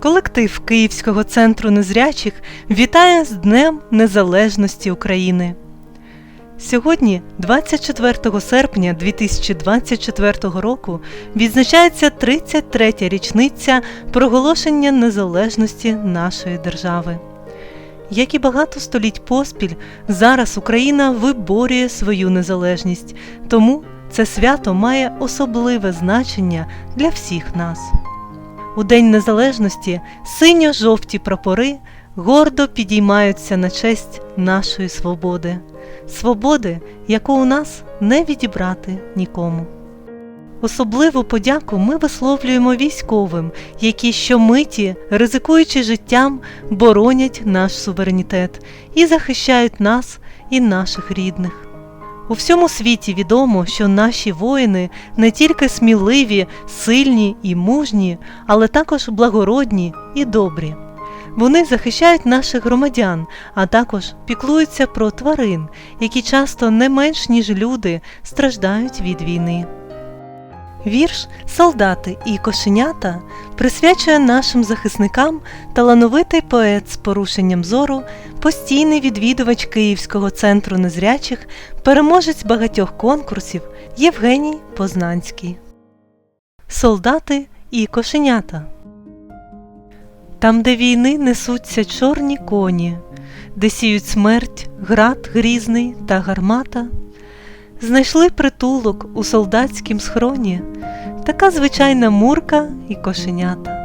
Колектив Київського центру незрячих вітає з Днем Незалежності України. Сьогодні, 24 серпня 2024 року, відзначається 33-я річниця проголошення незалежності нашої держави. Як і багато століть поспіль, зараз Україна виборює свою незалежність, тому це свято має особливе значення для всіх нас. У День Незалежності синьо-жовті прапори гордо підіймаються на честь нашої свободи, свободи, яку у нас не відібрати нікому. Особливу подяку ми висловлюємо військовим, які щомиті, ризикуючи життям, боронять наш суверенітет і захищають нас і наших рідних. У всьому світі відомо, що наші воїни не тільки сміливі, сильні і мужні, але також благородні і добрі. Вони захищають наших громадян, а також піклуються про тварин, які часто не менш ніж люди страждають від війни. Вірш Солдати і кошенята присвячує нашим захисникам талановитий поет з порушенням зору, постійний відвідувач Київського центру незрячих, переможець багатьох конкурсів Євгеній Познанський. Солдати і кошенята. Там, де війни несуться чорні коні, де сіють смерть, град грізний та гармата, знайшли притулок у солдатськім схроні, така звичайна мурка і кошенята.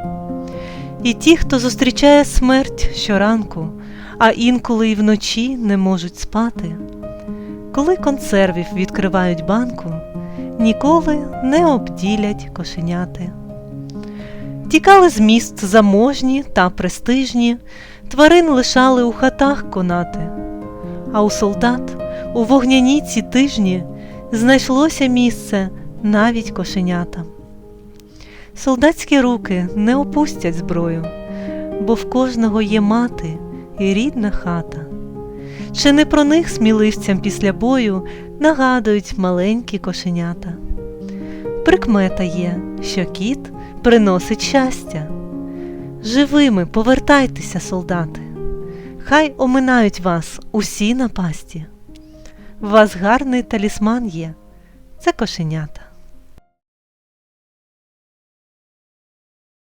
І ті, хто зустрічає смерть щоранку, а інколи й вночі не можуть спати. Коли консервів відкривають банку, ніколи не обділять кошеняти. Тікали з міст заможні та престижні, тварин лишали у хатах конати, а у солдат у вогняні ці тижні знайшлося місце навіть кошенятам. Солдатські руки не опустять зброю, бо в кожного є мати і рідна хата. Чи не про них сміливцям після бою нагадують маленькі кошенята? Прикмета є, що кіт приносить щастя. Живими повертайтеся, солдати, хай оминають вас усі напасті. У вас гарний талісман є це кошенята.